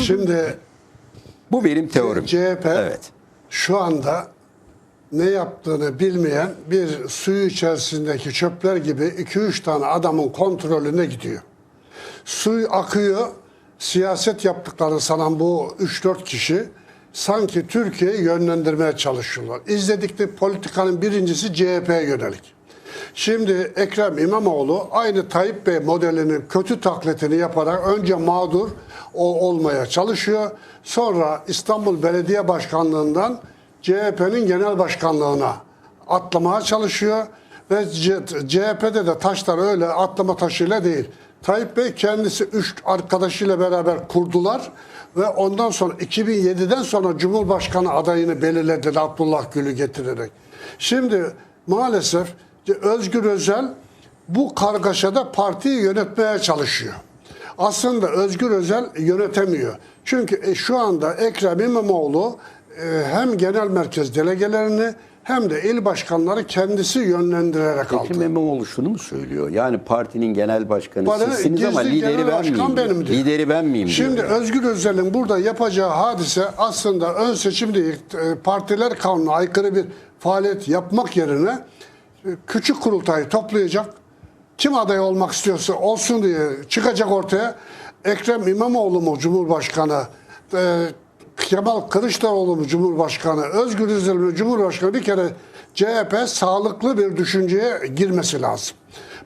Şimdi Bu benim teorim. CHP Evet. şu anda ne yaptığını bilmeyen bir suyu içerisindeki çöpler gibi 2-3 tane adamın kontrolüne gidiyor. Su akıyor, siyaset yaptıklarını sanan bu 3-4 kişi sanki Türkiye'yi yönlendirmeye çalışıyorlar. İzledikleri politikanın birincisi CHP'ye yönelik. Şimdi Ekrem İmamoğlu aynı Tayyip Bey modelinin kötü taklitini yaparak önce mağdur olmaya çalışıyor. Sonra İstanbul Belediye Başkanlığından CHP'nin genel başkanlığına atlamaya çalışıyor. Ve CHP'de de taşlar öyle atlama taşıyla değil. Tayyip Bey kendisi üç arkadaşıyla beraber kurdular ve ondan sonra 2007'den sonra Cumhurbaşkanı adayını belirlediler Abdullah Gül'ü getirerek. Şimdi maalesef Özgür Özel bu kargaşada partiyi yönetmeye çalışıyor. Aslında Özgür Özel yönetemiyor. Çünkü e, şu anda Ekrem İmamoğlu e, hem genel merkez delegelerini hem de il başkanları kendisi yönlendirerek aldı. Ekrem İmamoğlu şunu mu söylüyor? Yani partinin genel başkanı Bana sizsiniz ama lideri ben miyim? benim diyor. Lideri ben miyim Şimdi diyor. Özgür Özel'in burada yapacağı hadise aslında ön seçim değil, e, partiler kanununa aykırı bir faaliyet yapmak yerine küçük kurultayı toplayacak. Kim aday olmak istiyorsa olsun diye çıkacak ortaya. Ekrem İmamoğlu mu Cumhurbaşkanı, e, Kemal Kılıçdaroğlu mu Cumhurbaşkanı, Özgür Özel mi Cumhurbaşkanı bir kere CHP sağlıklı bir düşünceye girmesi lazım.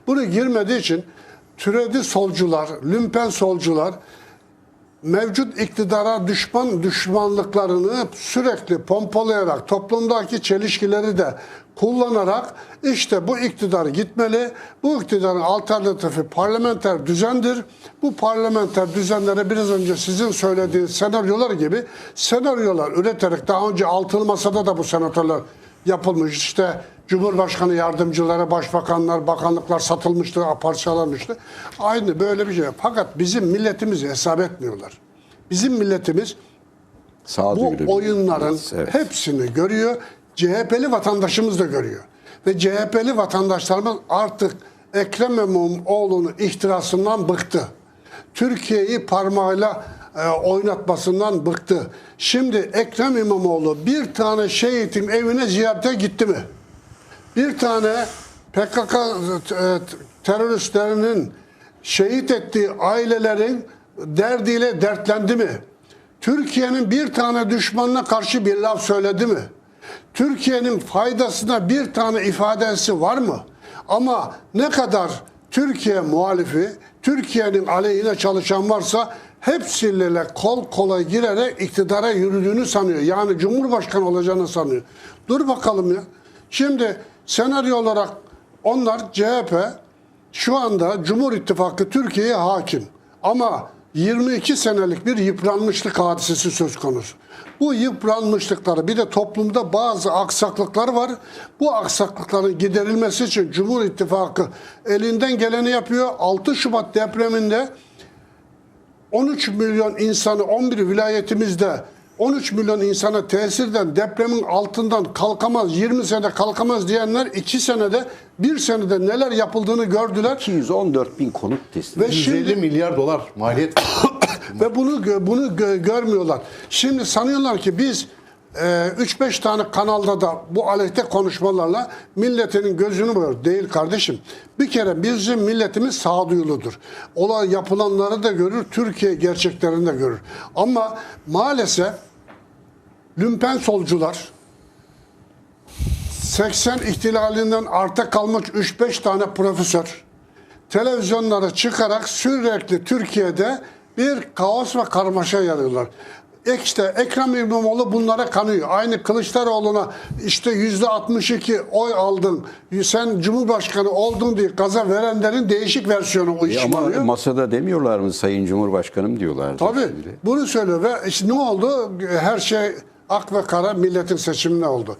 Bunu girmediği için türedi solcular, lümpen solcular mevcut iktidara düşman düşmanlıklarını sürekli pompalayarak toplumdaki çelişkileri de kullanarak işte bu iktidar gitmeli. Bu iktidarın alternatifi parlamenter düzendir. Bu parlamenter düzenlere biraz önce sizin söylediğiniz senaryolar gibi senaryolar üreterek daha önce altılı masada da bu senatörler yapılmış. İşte Cumhurbaşkanı yardımcıları, başbakanlar, bakanlıklar satılmıştı, parçalanmıştı. Aynı böyle bir şey. Fakat bizim milletimizi hesap etmiyorlar. Bizim milletimiz bu Sağduyulu bir- oyunların Evet. hepsini görüyor. CHP'li vatandaşımız da görüyor. Ve CHP'li vatandaşlarımız artık Ekrem İmamoğlu'nun ihtirasından bıktı. Türkiye'yi parmağıyla e, oynatmasından bıktı. Şimdi Ekrem İmamoğlu bir tane şehitin evine ziyarete gitti mi? Bir tane PKK e, teröristlerinin şehit ettiği ailelerin derdiyle dertlendi mi? Türkiye'nin bir tane düşmanına karşı bir laf söyledi mi? Türkiye'nin faydasına bir tane ifadesi var mı? Ama ne kadar Türkiye muhalifi, Türkiye'nin aleyhine çalışan varsa hepsiyle kol kola girerek iktidara yürüdüğünü sanıyor. Yani Cumhurbaşkanı olacağını sanıyor. Dur bakalım ya. Şimdi senaryo olarak onlar CHP şu anda Cumhur İttifakı Türkiye'ye hakim. Ama 22 senelik bir yıpranmışlık hadisesi söz konusu. Bu yıpranmışlıkları bir de toplumda bazı aksaklıklar var. Bu aksaklıkların giderilmesi için Cumhur İttifakı elinden geleni yapıyor. 6 Şubat depreminde 13 milyon insanı 11 vilayetimizde 13 milyon insana tesirden depremin altından kalkamaz 20 sene kalkamaz diyenler 2 senede 1 senede neler yapıldığını gördüler 214 bin konut teslim. ve 150 şimdi milyar dolar maliyet. ve bunu bunu gö- görmüyorlar. Şimdi sanıyorlar ki biz 3-5 tane kanalda da bu aleyhte konuşmalarla milletinin gözünü boyuyor. Değil kardeşim. Bir kere bizim milletimiz sağduyuludur. Olay yapılanları da görür, Türkiye gerçeklerini de görür. Ama maalesef lümpen solcular 80 ihtilalinden arta kalmış 3-5 tane profesör televizyonlara çıkarak sürekli Türkiye'de bir kaos ve karmaşa yarıyorlar. Ek- İşte Ekrem İmamoğlu bunlara kanıyor. Aynı Kılıçdaroğlu'na işte yüzde 62 oy aldın, sen Cumhurbaşkanı oldun diye gaza verenlerin değişik versiyonu o E iş ama oluyor. masada demiyorlar mı Sayın Cumhurbaşkanım diyorlar. Tabii bunu söylüyor ve işte ne oldu? Her şey ak ve kara milletin seçimine oldu.